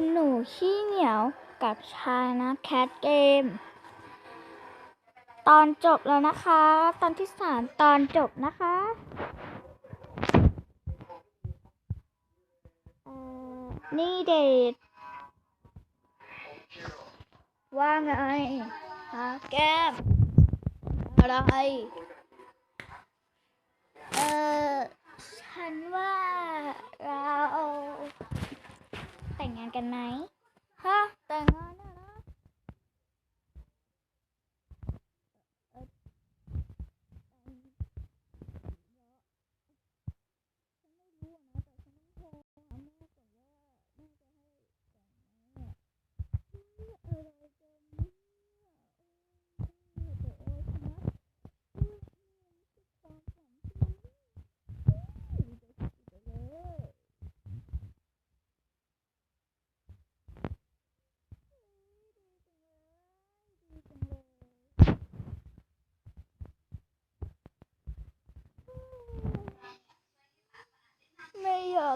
คุณหนูขี้เหนียวกับชายนะแคทเกม ตอนจบแล้วนะคะ ตอนที่สามตอนจบนะคะนี่เดทว่าไงฮะแก้มอะไร เออฉันว่าเรา แต่งงานกันไหมฮะแต่งงานน่ะนะเอ่อแต่งฉันไม่รู้อะนะแต่ฉันต้องโทรหาแม่ก่อนว่าแม่จะให้แต่งไหมอะเฮ้ยอะไรกันเนี่ยโอ้ยแต่โอ้ยนะเฮ้ยนี่มันคือความฝันที่มันเฮ้ยจะคิดไปเลย ดีจังเลย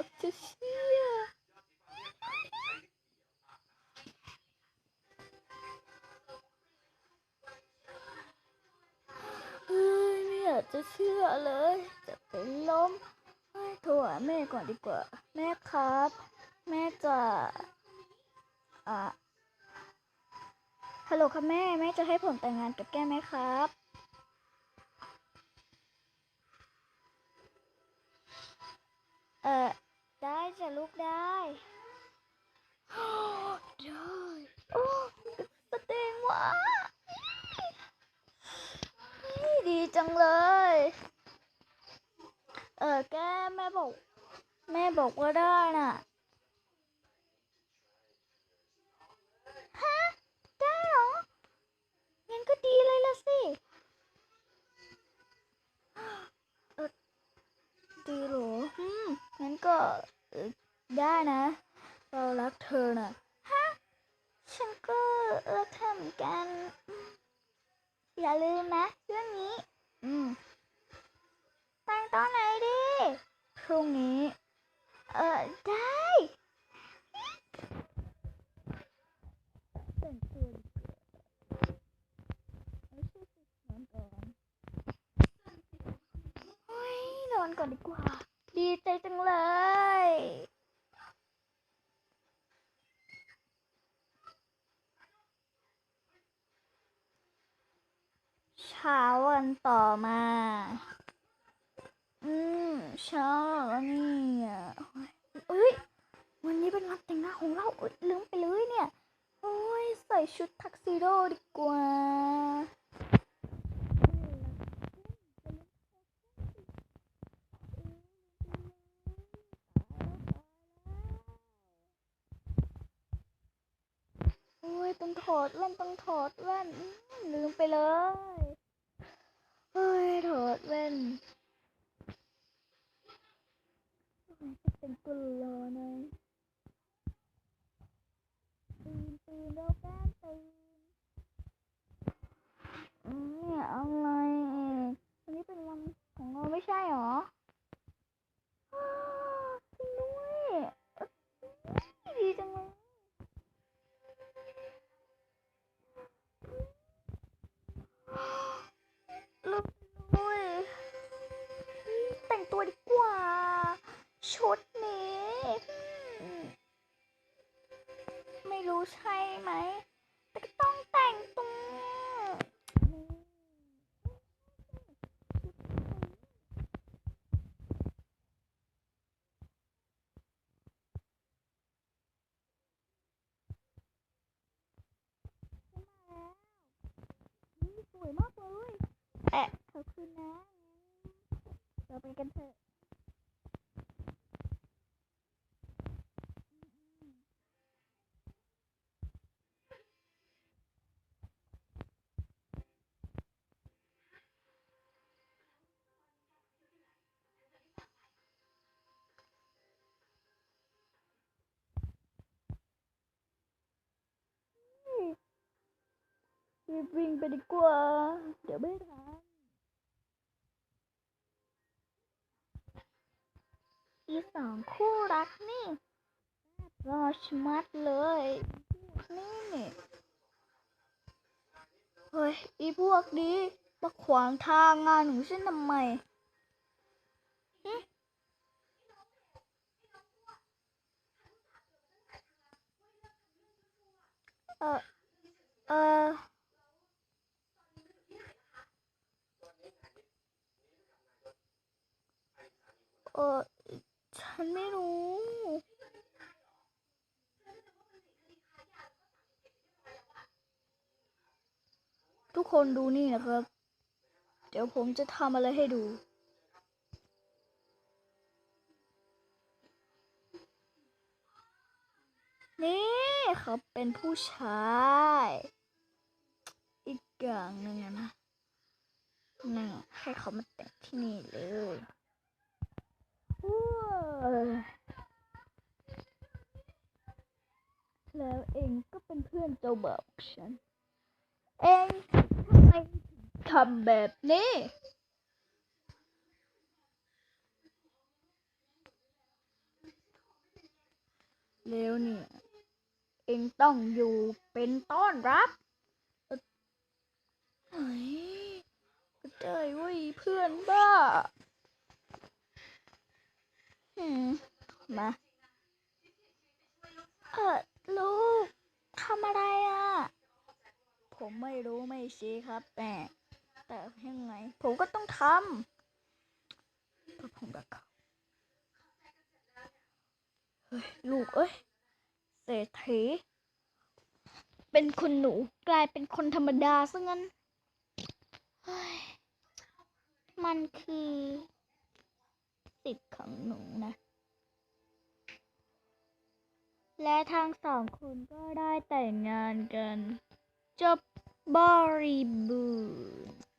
ไม่อยากจะเชื่อเฮ้ยไม่อยากจะเชื่อเลย จะเป็นลมเฮ้โทรหาแม่ก่อนดีกว่า แม่ครับ แม่จะอ่าฮัลโหลครับแม่ แม่จะให้ผมแต่งงานกับแก้ไหมครับเออได้จะลูกได้ ได้โอ้แสดงว่าเฮ้ยดี จังเลย เออแกแม่บอก แม่บอกว่าได้น่ะฮะได้เหรองั้นก็ดีเลยละสิเออดีเหรออืมงั้นก็ได้นะ เรารักเธอน่ะฮะฉันก็รักเธอเหมือนกัน อย่าลืมนะเรื่องนี้ อืมแต่งตอนไหนดี พรุ่งนี้ เออได้แต่งตัวดีกว่าไม่ใช่สินอนก่อนเฮ้ยนอนก่อนดีกว่า ดีใจจังเลย ช้าวันต่อมา อืมเช้าแล้วเนี่ยเอ้ยวันนี้เป็นวันแต่งหน้าของเราเอ้ยลืมไปเลยเนี่ย โอ้ยใส่ชุดทักซิโดดีกว่าโอ้ยต้องถอดแว่นต้องถอดแว่นลืมไปเลยเฮ้ยถอ ดแว่นเป็นกุลรอหน่อยตื่นตื่นแล้วแก้มตื่น ใช่ไหม แต่ก็ต้องแต่งตัวนี่สวยมากเลยแอะขอบคุณนะเราไปกันเถอะ รีบวิ่งไปดีกว่า เดี๋ยวไม่ทันอีสองคู่รักนี่รอชมัดเลย นี่เฮ้ย อีพวกนี้มาขวางทางงานของฉันทำไมหึเออเออ เออฉันไม่รู้ ทุกคนดูนี่นะครับ เดี๋ยวผมจะทำอะไรให้ดูนี่เขาเป็นผู้ชาย อีกอย่างหนึ่งอะนะนี่ให้เขามาแต่งที่นี่เลย แล้วเองก็เป็นเพื่อนเจ้าบ่าวของฉัน เองทำไมทำแบบนี้แล้วเนี่ย เองต้องอยู่เป็นต้อนรับเอ่อเฮ้ยก็ได้เว้ยเพื่อนบ้า หืมมาเออลูกทำอะไรอะ ผมไม่รู้ไม่ชี้ครับแม่แต่ยังไง ผมก็ต้องทำก็ผมกับเขาเฮ้ยลูกเอ้ยเศรษฐีเป็นคนหนูกลายเป็นคนธรรมดาซะงั้นเฮ้ยมันคือ สิดของหนูนะ และทั้งสองคนก็ได้แต่งงานกัน จบบริบูรณ์